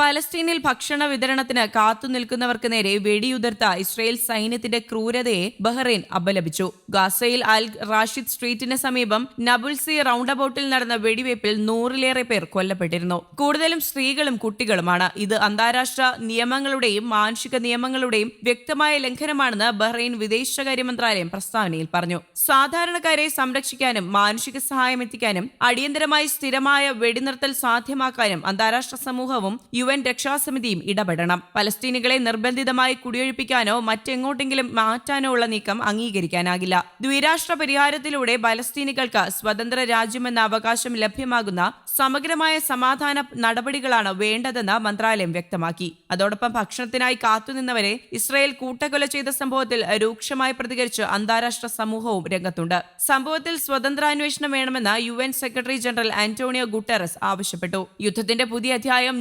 പലസ്തീനിൽ ഭക്ഷണ വിതരണത്തിന് കാത്തുനിൽക്കുന്നവർക്ക് നേരെ വെടിയുതിർത്ത ഇസ്രയേൽ സൈന്യത്തിന്റെ ക്രൂരതയെ ബഹ്റൈൻ അപലപിച്ചു. ഗാസയിൽ അൽ റാഷിദ് സ്ട്രീറ്റിന് സമീപം നബുൽസി റൗണ്ട് അബൌട്ടിൽ നടന്ന വെടിവയ്പിൽ നൂറിലേറെ പേർ കൊല്ലപ്പെട്ടിരുന്നു. കൂടുതലും സ്ത്രീകളും കുട്ടികളുമാണ്. ഇത് അന്താരാഷ്ട്ര നിയമങ്ങളുടെയും മാനുഷിക നിയമങ്ങളുടെയും വ്യക്തമായ ലംഘനമാണെന്ന് ബഹ്റൈൻ വിദേശകാര്യ മന്ത്രാലയം പ്രസ്താവനയിൽ പറഞ്ഞു. സാധാരണക്കാരെ സംരക്ഷിക്കാനും മാനുഷിക സഹായം എത്തിക്കാനും അടിയന്തരമായി സ്ഥിരമായ വെടിനിർത്തൽ സാധ്യമാക്കാനും അന്താരാഷ്ട്ര സമൂഹവും യു എൻ രക്ഷാസമിതിയും ഇടപെടണം. പലസ്തീനികളെ നിർബന്ധിതമായി കുടിയൊഴിപ്പിക്കാനോ മറ്റെങ്ങോട്ടെങ്കിലും മാറ്റാനോ ഉള്ള നീക്കം അംഗീകരിക്കാനാകില്ല. ദ്വിരാഷ്ട്ര പരിഹാരത്തിലൂടെ പലസ്തീനികൾക്ക് സ്വതന്ത്ര രാജ്യമെന്ന അവകാശം ലഭ്യമാകുന്ന സമഗ്രമായ സമാധാന നടപടികളാണ് വേണ്ടതെന്ന് മന്ത്രാലയം വ്യക്തമാക്കി. അതോടൊപ്പം ഭക്ഷണത്തിനായി കാത്തുനിന്നവരെ ഇസ്രായേൽ കൂട്ടക്കൊല ചെയ്ത സംഭവത്തിൽ രൂക്ഷമായി പ്രതികരിച്ച് അന്താരാഷ്ട്ര സമൂഹവും രംഗത്തുണ്ട്. സംഭവത്തിൽ സ്വതന്ത്രാന്വേഷണം വേണമെന്ന് U secretary general Antonio Guterres ആവശ്യപ്പെട്ടു. യുദ്ധത്തിന്റെ പുതിയ അധ്യായം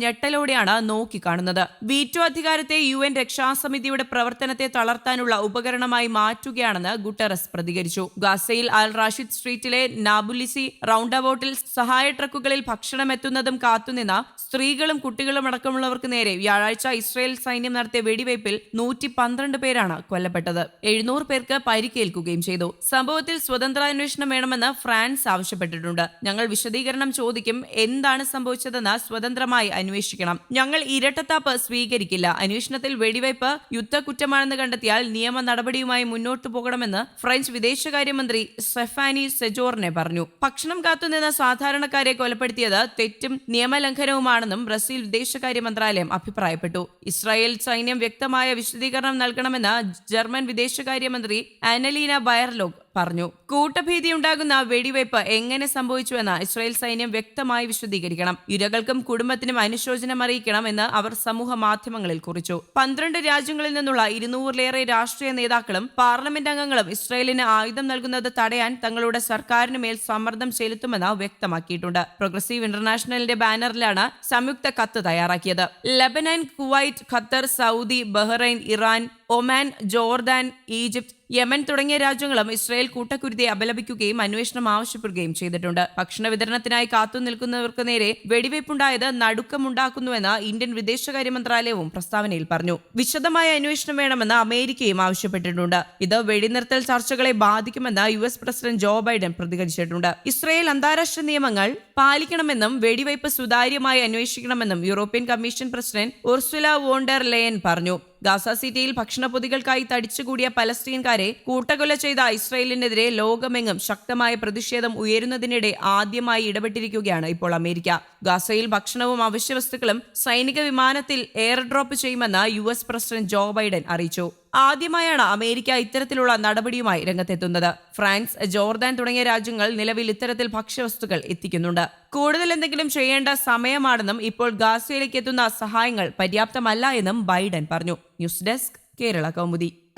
ഞെട്ടലോടെയാണ് നോക്കിക്കാണുന്നത്. വീറ്റോ അധികാരത്തെ യു എൻ രക്ഷാസമിതിയുടെ പ്രവർത്തനത്തെ തളർത്താനുള്ള ഉപകരണമായി മാറ്റുകയാണെന്ന് ഗുട്ടറസ് പ്രതികരിച്ചു. ഗാസയിൽ അൽ റാഷിദ് സ്ട്രീറ്റിലെ നാബുലിസി റൗണ്ട് അബൌട്ടിൽ സഹായ ട്രക്കുകളിൽ ഭക്ഷണം എത്തുന്നതും കാത്തുനിന്ന സ്ത്രീകളും കുട്ടികളും അടക്കമുള്ളവർക്ക് നേരെ വ്യാഴാഴ്ച ഇസ്രായേൽ സൈന്യം നടത്തിയ വെടിവയ്പിൽ നൂറ്റി പന്ത്രണ്ട് പേരാണ് കൊല്ലപ്പെട്ടത്. എഴുന്നൂറ് പേർക്ക് പരിക്കേൽക്കുകയും ചെയ്തു. സംഭവത്തിൽ സ്വതന്ത്ര അന്വേഷണം വേണമെന്ന് ഫ്രാൻസ് ആവശ്യപ്പെട്ടിട്ടുണ്ട്. ഞങ്ങൾ വിശദീകരണം ചോദിക്കും എന്താണ് സംഭവിച്ചതെന്ന് സ്വതന്ത്രമായി അന്വേഷിക്കണം. ഞങ്ങൾ ഇരട്ടത്താപ്പ് സ്വീകരിക്കില്ല. അന്വേഷണത്തിൽ വെടിവയ്പ് യുദ്ധക്കുറ്റമാണെന്ന് കണ്ടെത്തിയാൽ നിയമ നടപടിയുമായി മുന്നോട്ടു പോകണമെന്ന് ഫ്രഞ്ച് വിദേശകാര്യമന്ത്രി സെഫാനി സെജോറിനെ പറഞ്ഞു. ഭക്ഷണം കാത്തുനിന്ന സാധാരണക്കാരെ കൊലപ്പെടുത്തിയത് തെറ്റും നിയമലംഘനവുമാണെന്നും ബ്രസീൽ വിദേശകാര്യ മന്ത്രാലയം അഭിപ്രായപ്പെട്ടു. ഇസ്രായേൽ സൈന്യം വ്യക്തമായ വിശദീകരണം നൽകണമെന്ന് ജർമ്മൻ വിദേശകാര്യമന്ത്രി ആനലീന ബയർലോഗ് പറഞ്ഞു. കൂട്ടഭീതിയുണ്ടാകുന്ന വെടിവയ്പ് എങ്ങനെ സംഭവിച്ചുവെന്ന് ഇസ്രായേൽ സൈന്യം വ്യക്തമായി വിശദീകരിക്കണം. ഇരകൾക്കും കുടുംബത്തിനും അനുശോചനം അറിയിക്കണം എന്ന് അവർ സമൂഹ മാധ്യമങ്ങളിൽ കുറിച്ചു. പന്ത്രണ്ട് രാജ്യങ്ങളിൽ നിന്നുള്ള ഇരുന്നൂറിലേറെ രാഷ്ട്രീയ നേതാക്കളും പാർലമെന്റ് അംഗങ്ങളും ഇസ്രായേലിന് ആയുധം നൽകുന്നത് തടയാൻ തങ്ങളുടെ സർക്കാരിന് മേൽ സമ്മർദ്ദം ചെലുത്തുമെന്ന് വ്യക്തമാക്കിയിട്ടുണ്ട്. പ്രോഗ്രസീവ് ഇന്റർനാഷണലിന്റെ ബാനറിലാണ് സംയുക്ത കത്ത് തയ്യാറാക്കിയത്. Lebanon Kuwait Qatar Saudi Bahrain Iran Oman Jordan Egypt Yemen തുടങ്ങിയ രാജ്യങ്ങളും ഇസ്രായേൽ കൂട്ടക്കുരുതിയെ അപലപിക്കുകയും അന്വേഷണം ആവശ്യപ്പെടുകയും ചെയ്തിട്ടുണ്ട്. ഭക്ഷണ വിതരണത്തിനായി കാത്തുനിൽക്കുന്നവർക്ക് നേരെ വെടിവയ്പുണ്ടായത് നടുക്കമുണ്ടാക്കുന്നുവെന്ന് ഇന്ത്യൻ വിദേശകാര്യ മന്ത്രാലയവും പ്രസ്താവനയിൽ പറഞ്ഞു. വിശദമായ അന്വേഷണം വേണമെന്ന് അമേരിക്കയും ആവശ്യപ്പെട്ടിട്ടുണ്ട്. ഇത് വെടിനിർത്തൽ ചർച്ചകളെ ബാധിക്കുമെന്ന് U S president Joe Biden പ്രതികരിച്ചിട്ടുണ്ട്. Israel അന്താരാഷ്ട്ര നിയമങ്ങൾ പാലിക്കണമെന്നും വെടിവയ്പ് സുതാര്യമായി അന്വേഷിക്കണമെന്നും European commission president Ursula von der Leyen പറഞ്ഞു. ഗാസ സിറ്റിയിൽ ഭക്ഷണപ്പൊതികൾക്കായി തടിച്ചുകൂടിയ പലസ്തീൻകാരെ കൂട്ടക്കൊല ചെയ്ത ഇസ്രയേലിനെതിരെ ലോകമെങ്ങും ശക്തമായ പ്രതിഷേധം ഉയരുന്നതിനിടെ ആദ്യമായി ഇടപെട്ടിരിക്കുകയാണ് ഇപ്പോൾ അമേരിക്ക. ഗാസയിൽ ഭക്ഷണവും അവശ്യവസ്തുക്കളും സൈനിക വിമാനത്തിൽ എയർ ഡ്രോപ്പ് ചെയ്യുമെന്ന് യു പ്രസിഡന്റ് ജോ ബൈഡൻ അറിയിച്ചു. ആദ്യമായാണ് അമേരിക്ക ഇത്തരത്തിലുള്ള നടപടിയുമായി രംഗത്തെത്തുന്നത്. ഫ്രാൻസ് ജോർദാൻ തുടങ്ങിയ രാജ്യങ്ങൾ നിലവിൽ ഇത്തരത്തിൽ ഭക്ഷ്യവസ്തുക്കൾ എത്തിക്കുന്നുണ്ട്. കൂടുതൽ എന്തെങ്കിലും ചെയ്യേണ്ട സമയമാണെന്നും ഇപ്പോൾ ഗാസയിലേക്ക് എത്തുന്ന സഹായങ്ങൾ പര്യാപ്തമല്ല എന്നും ബൈഡൻ പറഞ്ഞു. News desk Kerala Kaumudi.